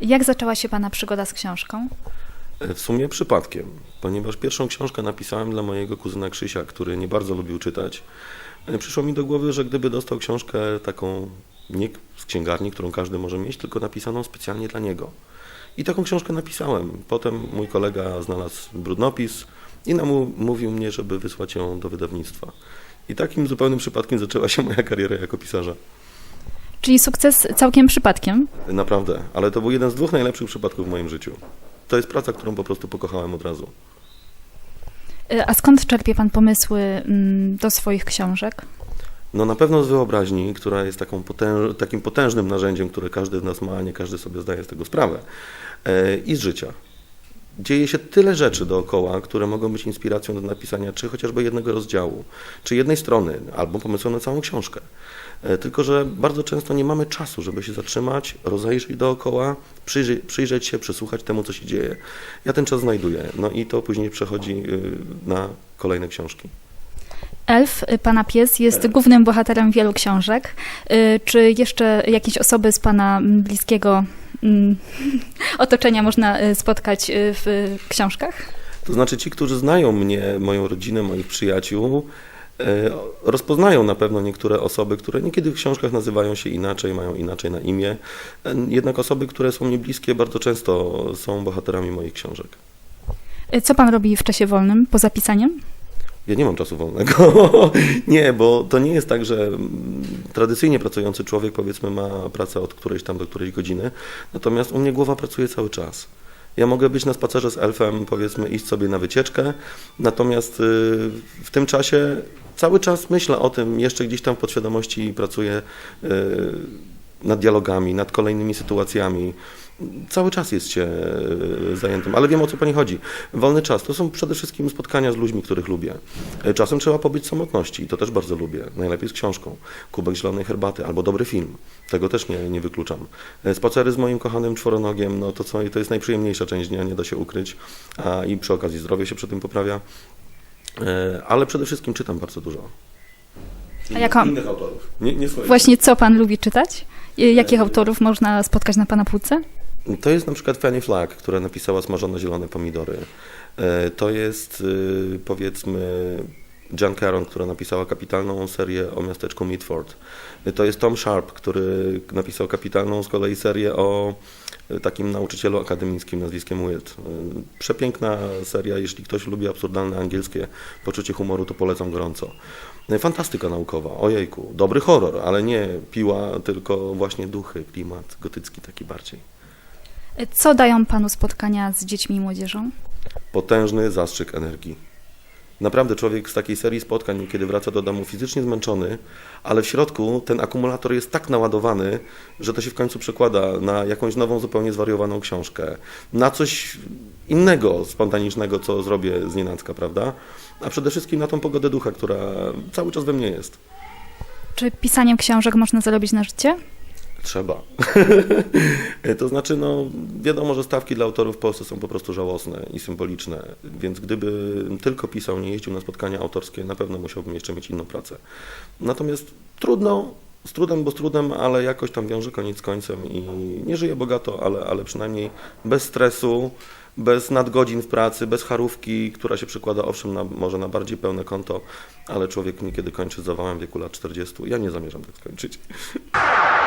Jak zaczęła się Pana przygoda z książką? W sumie przypadkiem, ponieważ pierwszą książkę napisałem dla mojego kuzyna Krzysia, który nie bardzo lubił czytać. Przyszło mi do głowy, że gdyby dostał książkę taką nie z księgarni, którą każdy może mieć, tylko napisaną specjalnie dla niego. I taką książkę napisałem. Potem mój kolega znalazł brudnopis i namówił mnie, żeby wysłać ją do wydawnictwa. I takim zupełnym przypadkiem zaczęła się moja kariera jako pisarza. Czyli sukces całkiem przypadkiem. Naprawdę, ale to był jeden z dwóch najlepszych przypadków w moim życiu. To jest praca, którą po prostu pokochałem od razu. Y, A skąd czerpie Pan pomysły mm, do swoich książek? No na pewno z wyobraźni, która jest potęż, takim potężnym narzędziem, które każdy z nas ma, a nie każdy sobie zdaje z tego sprawę. E, I z życia. Dzieje się tyle rzeczy dookoła, które mogą być inspiracją do napisania czy chociażby jednego rozdziału, czy jednej strony, albo pomysłem na całą książkę. E, Tylko, że bardzo często nie mamy czasu, żeby się zatrzymać, rozejrzeć dookoła, przyjrzeć, przyjrzeć się, przysłuchać temu, co się dzieje. Ja ten czas znajduję, no i to później przechodzi y, na kolejne książki. Elf, y, Pana pies, jest głównym bohaterem wielu książek. Y, Czy jeszcze jakieś osoby z Pana bliskiego otoczenia można y, spotkać y, w y, książkach? To znaczy ci, którzy znają mnie, moją rodzinę, moich przyjaciół, rozpoznają na pewno niektóre osoby, które niekiedy w książkach nazywają się inaczej, mają inaczej na imię. Jednak osoby, które są mi bliskie, bardzo często są bohaterami moich książek. Co Pan robi w czasie wolnym, poza pisaniem? Ja nie mam czasu wolnego. nie, bo to nie jest tak, że mm, tradycyjnie pracujący człowiek powiedzmy ma pracę od którejś tam do którejś godziny, natomiast u mnie głowa pracuje cały czas. Ja mogę być na spacerze z elfem, powiedzmy, iść sobie na wycieczkę, natomiast y, w tym czasie cały czas myślę o tym, jeszcze gdzieś tam w podświadomości pracuję y, nad dialogami, nad kolejnymi sytuacjami. Cały czas jest się y, zajętym, ale wiem o co pani chodzi. Wolny czas to są przede wszystkim spotkania z ludźmi, których lubię. Y, Czasem trzeba pobyć w samotności i to też bardzo lubię. Najlepiej z książką. Kubek zielonej herbaty albo dobry film. Tego też nie, nie wykluczam. Y, Spacery z moim kochanym czworonogiem, no to co, to jest najprzyjemniejsza część dnia, nie da się ukryć. A i przy okazji zdrowie się przy tym poprawia. Ale przede wszystkim czytam bardzo dużo. A jako- Innych autorów. Nie, nie. Właśnie co Pan lubi czytać? Y, Jakich autorów można spotkać na Pana półce? To jest na przykład Fanny Flagg, która napisała Smażone zielone pomidory. E, To jest y, powiedzmy Jan Caron, która napisała kapitalną serię o miasteczku Midford. To jest Tom Sharp, który napisał kapitalną z kolei serię o takim nauczycielu akademickim nazwiskiem Wilt. E, Przepiękna seria, jeśli ktoś lubi absurdalne angielskie poczucie humoru, to polecam gorąco. E, Fantastyka naukowa, ojejku, dobry horror, ale nie piła, tylko właśnie duchy, klimat gotycki taki bardziej. Co dają Panu spotkania z dziećmi i młodzieżą? potężny zastrzyk energii. Naprawdę człowiek z takiej serii spotkań, kiedy wraca do domu fizycznie zmęczony, ale w środku ten akumulator jest tak naładowany, że to się w końcu przekłada na jakąś nową, zupełnie zwariowaną książkę, na coś innego, spontanicznego, co zrobię z nienacka, prawda? A przede wszystkim na tą pogodę ducha, która cały czas we mnie jest. Czy pisaniem książek można zarobić na życie? Trzeba. to znaczy, no, wiadomo, że stawki dla autorów w Polsce są po prostu żałosne i symboliczne, więc gdybym tylko pisał, nie jeździł na spotkania autorskie, na pewno musiałbym jeszcze mieć inną pracę. Natomiast trudno, z trudem, bo z trudem, ale jakoś tam wiąże koniec z końcem i nie żyję bogato, ale, ale przynajmniej bez stresu, bez nadgodzin w pracy, bez charówki, która się przekłada owszem na, może na bardziej pełne konto, ale człowiek niekiedy kończy z zawałem wieku lat 40. Ja nie zamierzam tak skończyć.